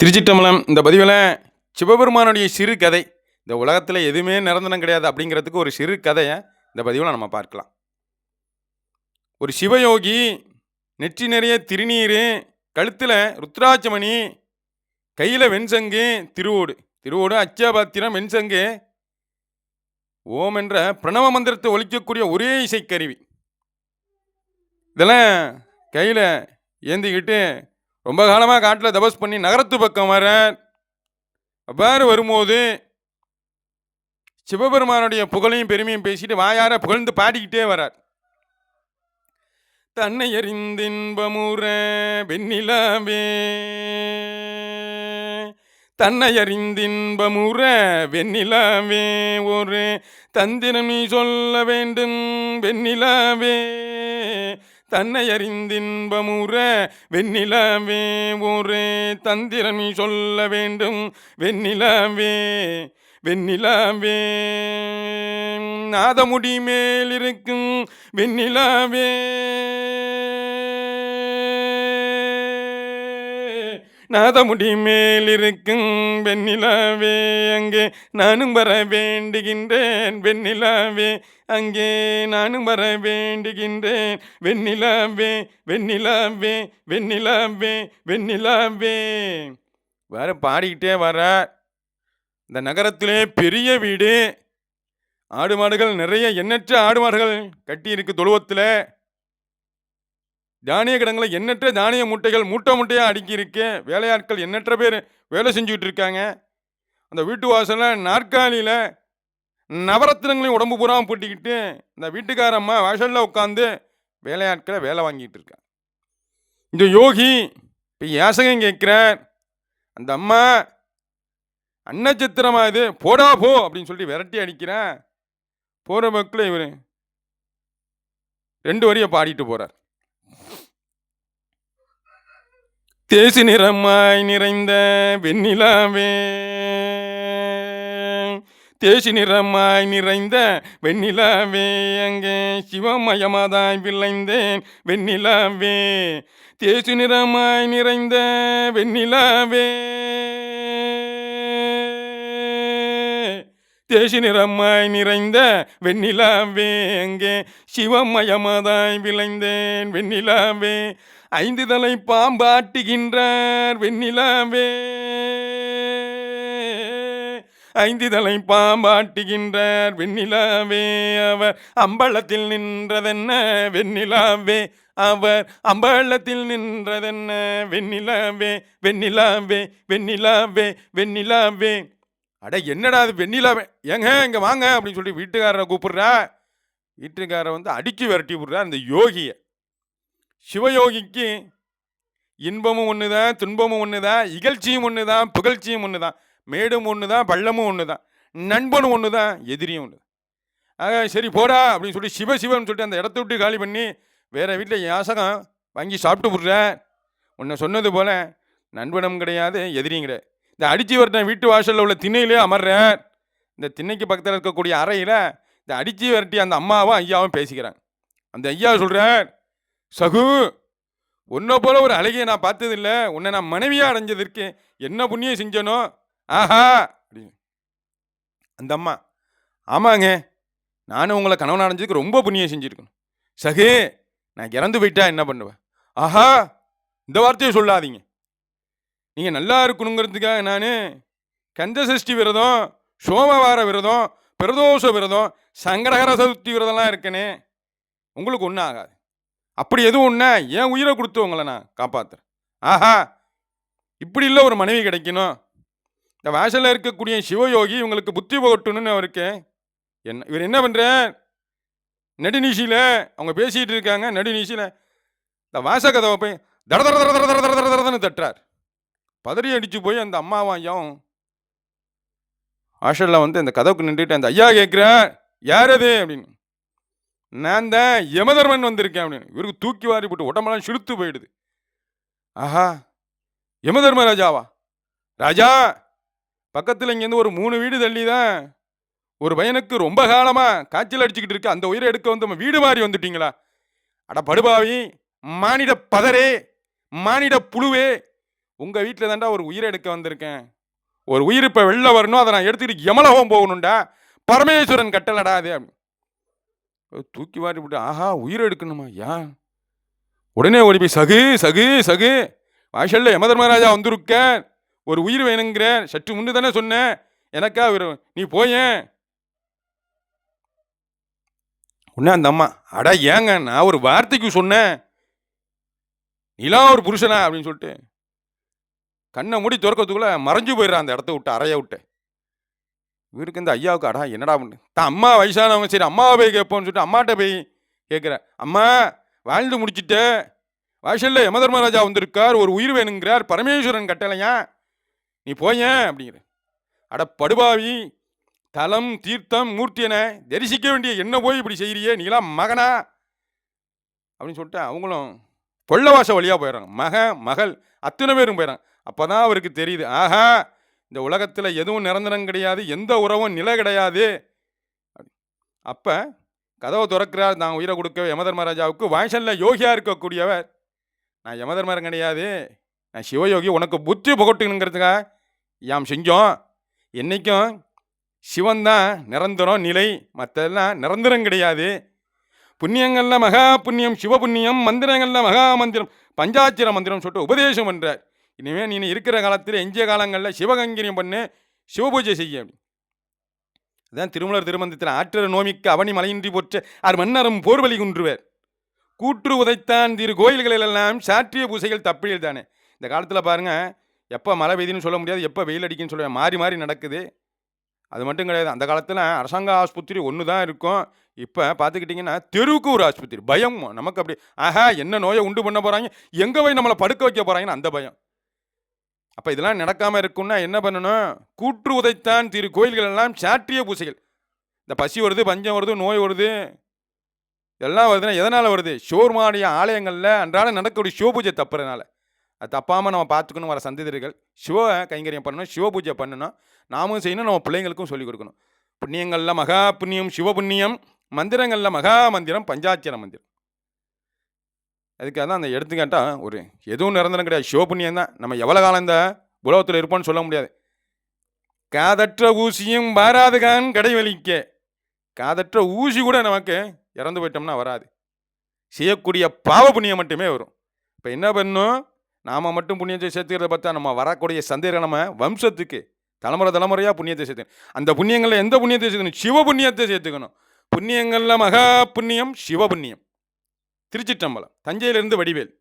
திருச்சிட்டம்பலம் இந்த பதிவில் சிவபெருமானுடைய சிறு கதை. இந்த உலகத்தில் எதுவுமே நிரந்தரம் கிடையாது அப்படிங்கிறதுக்கு ஒரு சிறு கதையை இந்த பதிவில் நம்ம பார்க்கலாம். ஒரு சிவயோகி நெற்றி நிறைய திருநீர் கழுத்தில் ருத்ராட்சமணி கையில் வெண்சங்கு திருவோடு. திருவோடு அச்சபாத்திரம் வெண்சங்கு. ஓம் என்ற பிரணவ மந்திரத்தை ஒழிக்கக்கூடிய ஒரே இசைக்கருவி. இதெல்லாம் கையில் ஏந்திக்கிட்டு ரொம்ப காலமாக காட்டில் தபஸ் பண்ணி நகரத்து பக்கம் வர. அவ்வாறு வரும்போது சிவபெருமானுடைய புகழையும் பெருமையும் பேசிட்டு வாயார புகழ்ந்து பாடிக்கிட்டே வரார். தன்னை அறிந்தின்பமுற வெண்ணிலாவே. தன்னை அறிந்தின்பமுற வெண்ணிலாவே. ஒரு தந்திரம் நீ சொல்ல வேண்டும் வெண்ணிலாவே. தன்னை அறிந்தின்பமுற வெண்ணிலவே ஒரு தந்திரம் நீ சொல்ல வேண்டும். வெண்ணிலவே வெண்ணிலவே. நாதமுடி மேலிருக்கும் வெண்ணிலவே. நாதமுடி மேலிருக்கும் வெண்ணிலாவே அங்கே நானும் வர வேண்டுகின்றேன். வெண்ணிலாவே அங்கே நானும் வர வேண்டுகின்றேன். வெண்ணிலாவே வெண்ணிலாவே வெண்ணிலாவே வெண்ணிலாவே. வேற பாடிக்கிட்டே வர. இந்த நகரத்திலே பெரிய வீடு. ஆடு மாடுகள் நிறைய எண்ணற்ற ஆடு மாடுகள் கட்டி இருக்கு தொழுவத்தில். தானிய கிடங்களில் எண்ணற்ற தானிய மூட்டைகள் மூட்டை மூட்டையாக அடுக்கி இருக்கு வேலையாட்கள் எண்ணற்ற பேர் வேலை செஞ்சுக்கிட்டு இருக்காங்க அந்த வீட்டு வாசலில் நாற்காலியில் நவரத்தினங்களையும் உடம்பு பூரா பூட்டிக்கிட்டு இந்த வீட்டுக்காரம்மா வாசலில் உட்காந்து வேலையாட்களை வேலை வாங்கிட்டு இருக்கேன் இந்த யோகி இப்போ யாசகம் கேட்குறார். அந்த அம்மா அன்னச்சித்திரமா இது? போடா போ அப்படின்னு சொல்லி விரட்டி அடிக்கிறேன் போகிற பக்கில் இவர் ரெண்டு வரியை பாடிட்டு போகிறார் தேசி நிறமாய் நிறைந்த வெண்ணிலாவே. தேசி நிறமாய் நிறைந்த வெண்ணிலாவே. அங்கே சிவமயமாதாய் விளைந்தேன் வெண்ணிலாவே. தேசி நிறமாய் நிறைந்த வெண்ணிலாவே. தேசி நிறமாய் நிறைந்த வெண்ணிலாவே. அங்கே சிவமயமாதாய் விளைந்தேன் வெண்ணிலாவே. ஐந்து தலை பாம்பாட்டுகின்றார் வெண்ணிலாவே. ஐந்து தலை பாம்பாட்டுகின்றார் வெண்ணிலாவே. அவர் அம்பலத்தில் நின்றதென்ன வெண்ணிலாவே. அவர் அம்பலத்தில் நின்றதென்ன வெண்ணிலாவே. வெண்ணிலாவே வெண்ணிலாவே வெண்ணிலாவே. அட என்னடா அது வெண்ணிலாவே? ஏங்க இங்கே வாங்க அப்படின்னு சொல்லி வீட்டுக்காரரை கூப்பிடுறா. வீட்டுக்காரரை வந்து அடிச்சு விரட்டி விடுறா அந்த யோகியை. சிவயோகிக்கு இன்பமும் ஒன்று தான் துன்பமும் ஒன்று தான் இகழ்ச்சியும் ஒன்று தான் புகழ்ச்சியும் ஒன்று தான் மேடும் ஒன்று தான் பள்ளமும் ஒன்று தான் நண்பனும் ஒன்று தான் எதிரியும் ஒன்று ஆக சரி போடா அப்படின்னு சொல்லி சிவ சிவன் சொல்லிட்டு அந்த இடத்த விட்டு காலி பண்ணி வேறு வீட்டில் யாசகம் வாங்கி சாப்பிட்டு விட்ற. உன்னை சொன்னது போல் நண்பனும் கிடையாது எதிரியும் கிடையாது. இந்த அடிச்சு வரட்டேன் வீட்டு வாசலில் உள்ள திண்ணையிலே அமர்றேன் இந்த திண்ணைக்கு பக்கத்தில் இருக்கக்கூடிய அறையில் இந்த அடிச்சு வரட்டி அந்த அம்மாவும் ஐயாவும் பேசிக்கிறாங்க. அந்த ஐயா சொல்கிறார் சகு உன்னை போல ஒரு அழகியை நான் பார்த்ததில்ல. உன்னை நான் மனைவியாக அடைஞ்சதிருக்கேன் என்ன புண்ணியம் செஞ்சனோ? ஆஹா! அப்படின்னு. அந்த அம்மா ஆமாங்க நானும் உங்களை கணவன் அடைஞ்சதுக்கு ரொம்ப புண்ணியம் செஞ்சுருக்கணும். சகு நான் இறந்து போயிட்டா என்ன பண்ணுவேன் ஆஹா! இந்த வார்த்தையை சொல்லாதீங்க. நீங்கள் நல்லா இருக்கணுங்கிறதுக்காக நான் கந்த சஷ்டி விரதம் சோமவார விரதம் பிரதோஷ விரதம் சங்கடகர சதுர்த்தி விரதம்லாம் இருக்கனே. உங்களுக்கு ஒன்றும் ஆகாது. அப்படி எதுவும் ஒன்று என் உயிரை கொடுத்து உங்களை நான் காப்பாற்றுறேன் ஆஹா இப்படி இல்லை ஒரு மனைவி கிடைக்கணும். இந்த வாசலில் இருக்கக்கூடிய சிவயோகி இவங்களுக்கு புத்தி புகட்டணும்னு அவருக்கு என்ன இவர் என்ன பண்ணுறார் நெடுநீசியில் அவங்க பேசிகிட்டு இருக்காங்க. நடுநீசியில் இந்த வாச கதவை போய் தட தட தட தட தட தட தடன்னு தட்டுறார். பதறி அடித்து போய் அந்த அம்மாவும் ஐயாவும் ஹாஸ்டலில் வந்து அந்த கதவுக்கு நின்றுட்டு அந்த ஐயா கேட்குறேன் யார் அது? அப்படின்னு. நான் தான் யமதர்மன் வந்திருக்கேன் அப்படின்னு. இவருக்கு தூக்கி வாரி போட்டு உடம்பெல்லாம் சிலுத்து போயிடுது. ஆஹா யமதர்ம ராஜாவா? ராஜா பக்கத்தில் இங்கேருந்து ஒரு மூணு வீடு தள்ளி தான் ஒரு பையனுக்கு ரொம்ப காலமாக காய்ச்சல் அடிச்சுக்கிட்டு இருக்கு. அந்த உயிரை எடுக்க வந்து நம்ம வீடு மாறி வந்துட்டீங்களா? அட படுபாவி மானிட பதரே மானிட புழுவே உங்கள் வீட்டில் தான்டா ஒரு உயிரை எடுக்க வந்திருக்கேன். ஒரு உயிர் இப்போ வெளில வரணும் அதை நான் எடுத்துக்கிட்டு யமலோகம் போகணுண்டா பரமேஸ்வரன் கட்டலடா அது தூக்கி வாரி விட்டு ஆஹா உயிர் எடுக்கணுமா? யா உடனே ஓடி போய் சகு சகு சகு வாசல்ல யமதர்மராஜா வந்திருக்க ஒரு உயிர் வேணுங்கிற சற்று முன்னு தானே சொன்னேன். எனக்கா ஒரு நீ போயேன் உடனே அந்த அம்மா அடா ஏங்க நான் ஒரு வார்த்தைக்கு சொன்னேன். நீலாம் ஒரு புருஷனா? அப்படின்னு சொல்லிட்டு கண்ணை மூடி துறக்கிறதுக்குள்ளே மறைஞ்சு போயிடுறான் அந்த இடத்த விட்டு அறைய விட்டு. இவருக்கு இந்த ஐயாவுக்கு அடா என்னடா பண்ணு? தான் அம்மா வயசானவங்க சரி அம்மாவை போய் கேட்போம்னு சொல்லிட்டு அம்மாட்ட போய் கேட்குறேன். அம்மா வாழ்ந்து முடிச்சிட்டு யம தர்மராஜா வந்திருக்கார் ஒரு உயிர் வேணுங்கிறார் பரமேஸ்வரன் கட்டளையா? நீ போயேன் அப்படிங்கிற அட படுபாவி தலம் தீர்த்தம் மூர்த்தியனை தரிசிக்க வேண்டிய என்ன போய் இப்படி செய்கிறியே நீலாம் மகனா? அப்படின்னு சொல்லிட்டு அவங்களும் பொள்ளவாச வழியாக போயிடறாங்க மகன் மகள் அத்தனை பேரும் போயிடறாங்க அப்போ தான் அவருக்கு தெரியுது. ஆஹா இந்த உலகத்தில் எதுவும் நிரந்தரம் கிடையாது எந்த உறவும் நிலை கிடையாது. அப்போ கதவை திறக்கிறார் நான் உயிரை கொடுக்க யமதர்மராஜாவுக்கு வாய்சலில் யோகியாக இருக்கக்கூடியவர் நான் யமதர்மரம் கிடையாது நான் சிவயோகி உனக்கு புத்தி புகட்டுங்கிறதுக்காக யாம் செஞ்சோம் என்னைக்கும் சிவன் தான் நிரந்தரம் நிலை மற்றெல்லாம் நிரந்தரம் கிடையாது. புண்ணியங்களில் மகா புண்ணியம் சிவ புண்ணியம் மந்திரங்களில் மகா மந்திரம் பஞ்சாச்சிர மந்திரம் சொல்லிட்டு உபதேசம் பண்ணுறார் இனிமேல் நீ இருக்கிற காலத்தில் எஞ்சிய காலங்களில் சிவகங்கிரியம் பண்ணு சிவபூஜை செய்ய அப்படி. அதான் திருமலர் திருமந்தத்தில் ஆற்றர் நோமிக்கு அவனி மலையின்றி போற்ற அவர் மன்னரும் போர்வழி குன்றுவர். கூற்று உதைத்தான் திரு கோயில்களிலெல்லாம் சாற்றிய பூசைகள் தப்பிழில் தானே. இந்த காலத்தில் பாருங்கள் எப்போ மழை பெய்யுதுன்னு சொல்ல முடியாது எப்போ வெயில் அடிக்குன்னு சொல்லுவேன் மாறி மாறி நடக்குது. அது மட்டும் கிடையாது அந்த காலத்தில் அரசாங்க ஆஸ்பத்திரி ஒன்று தான் இருக்கும். இப்போ பார்த்துக்கிட்டிங்கன்னா தெருவுக்கு ஒரு ஆஸ்பத்திரி பயம். நமக்கு அப்படி ஆஹா என்ன நோயை உண்டு பண்ண போகிறாங்க எங்கே போய் நம்மளை படுக்க வைக்க போகிறாங்கன்னு அந்த பயம். அப்போ இதெல்லாம் நடக்காமல் இருக்கும்னா என்ன பண்ணணும்? கூற்று உதைத்தான் திரு கோயில்கள் எல்லாம் சாற்றிய பூசைகள். இந்த பசி வருது பஞ்சம் வருது நோய் வருது எல்லாம் வருதுன்னா எதனால் வருது? ஷோர்மாடைய ஆலயங்களில் அன்றாட நடக்கக்கூடிய சிவ பூஜை தப்புறதுனால. அது தப்பாமல் நம்ம பார்த்துக்கணும் வர சந்ததிகள் சிவ கைங்கரியம் பண்ணணும் சிவ பூஜை பண்ணணும். நாமும் செய்யணும் நம்ம பிள்ளைங்களுக்கும் சொல்லிக் கொடுக்கணும். புண்ணியங்களில் மகா புண்ணியம் சிவ புண்ணியம் மந்திரங்களில் மகா மந்திரம் பஞ்சாட்சர மந்திரம். அதுக்காக தான் அந்த எடுத்துக்காட்டால் ஒரு எதுவும் நிரந்தரம் கிடையாது. சிவபுண்ணியம் தான் நம்ம எவ்வளோ காலம் இந்த உலகத்தில் இருப்போம்னு சொல்ல முடியாது. காதற்ற ஊசியும் வாராதுகான் கடைவெளிக்க. காதற்ற ஊசி கூட நமக்கு இறந்து போயிட்டோம்னா வராது. செய்யக்கூடிய பாவ புண்ணியம் மட்டுமே வரும். இப்போ என்ன பண்ணும் நாம் மட்டும் புண்ணியத்தை சேர்த்துக்கிறத பார்த்தா நம்ம வரக்கூடிய சந்தேகம் நம்ம வம்சத்துக்கு தலைமுறை தலைமுறையாக புண்ணியத்தை சேர்த்துக்கணும். அந்த புண்ணியங்களில் எந்த புண்ணியத்தை சேர்த்துக்கணும்? சிவ புண்ணியத்தை சேர்த்துக்கணும். புண்ணியங்களில் மகா புண்ணியம் சிவ புண்ணியம். திருச்சிற்றம்பலம் தஞ்சையிலிருந்து வடிவேல்.